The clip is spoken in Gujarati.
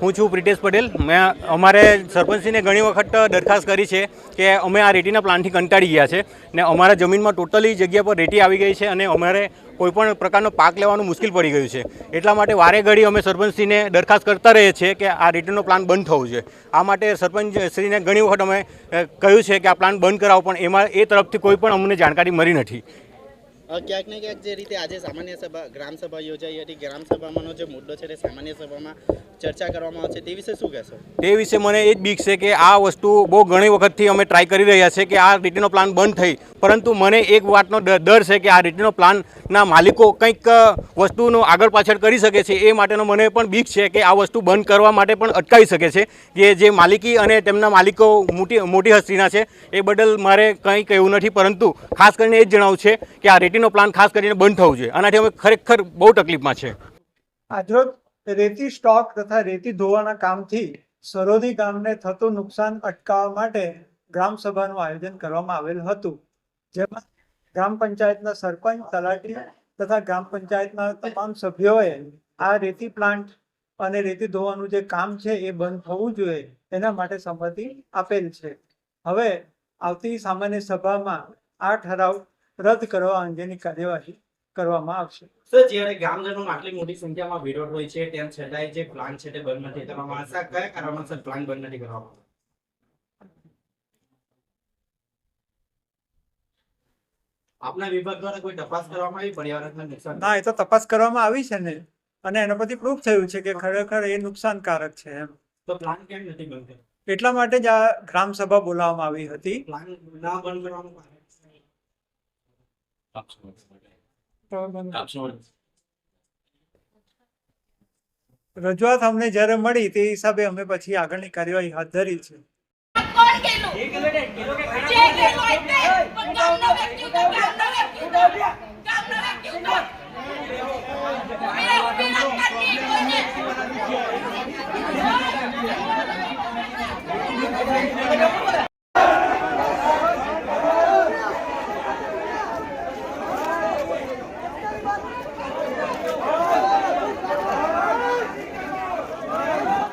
હું છું પ્રિટેશ પટેલ. મેં અમારે સરપંચશ્રીને ઘણી વખત દરખાસ્ત કરી છે કે અમે આ રેટીના પ્લાન્ટથી કંટાળી ગયા છે ને અમારા જમીનમાં ટોટલી જગ્યા પર રેતી આવી ગઈ છે અને અમારે કોઈપણ પ્રકારનો પાક લેવાનું મુશ્કેલ પડી ગયું છે. એટલા માટે વારે ઘડી અમે સરપંચશ્રીને દરખાસ્ત કરતા રહીએ છીએ કે આ રેટીનો પ્લાન બંધ થવો જોઈએ. આ માટે સરપંચશ્રીને ઘણી વખત અમે કહ્યું છે કે આ પ્લાન બંધ કરાવો, પણ એમાં એ તરફથી કોઈ પણ અમને જાણકારી મળી નથી. ક્યાંક ને ક્યાંક જે રીતે આજે સામાન્ય સભા ગ્રામસભા યોજાઈ હતી ગ્રામસભામાંનો જે મુદ્દો છે તે સામાન્ય સભામાં ચર્ચા કરવામાં આવશે. તે વિશે શું કહેશો? તે વિશે મને એ જ બીક છે કે આ વસ્તુ બહુ ઘણી વખતથી અમે ટ્રાય કરી રહ્યા છે કે આ રીટીનો પ્લાન બંધ થઈ. પરંતુ મને એક વાતનો ડર છે કે આ રીટીનો પ્લાનના માલિકો કંઈક વસ્તુનો આગળ પાછળ કરી શકે છે એ માટેનો મને પણ બીક છે કે આ વસ્તુ બંધ કરવા માટે પણ અટકાવી શકે છે કે જે માલિકી અને તેમના માલિકો મોટી મોટી હસ્તીના છે. એ બદલ મારે કંઈ કહેવું નથી, પરંતુ ખાસ કરીને એ જ જણાવું છે કે આ રેતીનો પ્લાન ખાસ કરીને બંધ થવું જોઈએ. આનાથી અમે ખરેખર બહુ તકલીફમાં છે. આજરોજ રેતી સ્ટોક તથા રેતી ધોવાના કામથી સરોદી ગામને થતું નુકસાન અટકાવવા માટે ગ્રામ આયોજન કરવામાં આવેલ હતું. જેમાં ગ્રામ પંચાયતના સરપંચ, તલાટી તથા ગ્રામ પંચાયતના તમામ સભ્યોએ આ રેતી પ્લાન્ટ અને રેતી ધોવાનું જે કામ છે એ બંધ થવું જોઈએ એના માટે સંમતિ આપેલ છે. હવે આવતી સામાન્ય સભામાં આ ઠરાવ રદ કરવા અંગેની કાર્યવાહી કરવામાં આવશે. સર જ્યારે ગામજનો આટલી મોટી સંખ્યામાં વિરોધ હોય છે તેમ છતાંય જે પ્લાન છે તે બંધ નથી કરવામાં આવતા. કયા કારણોસર પ્લાન બંધ નથી કરવામાં આપના વિભાગ દ્વારા કોઈ તપાસ કરવામાં આવી? પર્યાવરણને નુકસાન? ના એ તો તપાસ કરવામાં આવી છે ને. અને એના પરથી પ્રૂફ થયું છે કે ખરેખર એ નુકસાનકારક છે એમ. તો પ્લાન કેમ નથી બંધ એટલા માટે જ આ ગ્રામ સભા બોલાવવામાં આવી હતી. પ્લાન ના બંધ કરવાનું? રજૂઆત અમને જ્યારે મળી તે હિસાબે અમે પછી આગળની કાર્યવાહી હાથ ધરી છે Thank ગયેલું?